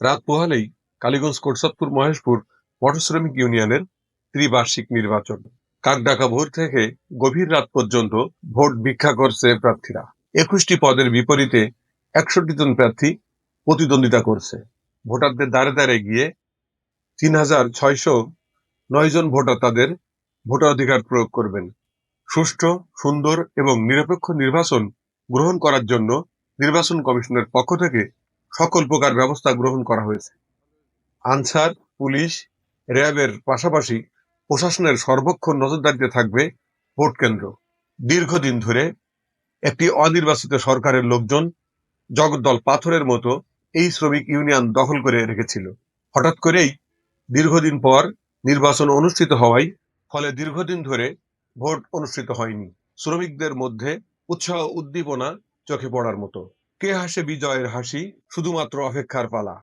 রাত পোহালেই কালীগঞ্জ কোটসাদপুর মহেশপুর মটর শ্রমিক ইউনিয়নের ত্রিবার্ষিক নির্বাচন। কাকডাকা ভোর থেকে গভীর রাত পর্যন্ত ভোট ভিক্ষা করছে প্রার্থীরা। একুশটি পদের বিপরীতে একষট্টি জন প্রার্থী প্রতিদ্বন্দ্বিতা করছে। ভোটারদের দ্বারে দ্বারে গিয়ে তিন হাজার ছয়শো নয় জন ভোটার তাদের ভোটাধিকার প্রয়োগ করবেন। সুষ্ঠু, সুন্দর এবং নিরপেক্ষ নির্বাচন গ্রহণ করার জন্য নির্বাচন কমিশনের পক্ষ থেকে সকল প্রকার ব্যবস্থা গ্রহণ করা হয়েছে। আনসার, পুলিশ, র্যাবের পাশাপাশি প্রশাসনের সর্বক্ষণ নজরদারিতে থাকবে ভোট কেন্দ্র। দীর্ঘদিন ধরে একটি অনির্বাচিত সরকারের লোকজন জগদ্দল পাথরের মতো এই শ্রমিক ইউনিয়ন দখল করে রেখেছিল। হঠাৎ করেই দীর্ঘদিন পর নির্বাচন অনুষ্ঠিত হওয়ায় ফলে দীর্ঘদিন ধরে ভোট অনুষ্ঠিত হয়নি। শ্রমিকদের মধ্যে উৎসাহ উদ্দীপনা চোখে পড়ার মতো। কে হাসে বিজয়ের হাসি? শুধুমাত্র অপেক্ষার পালা।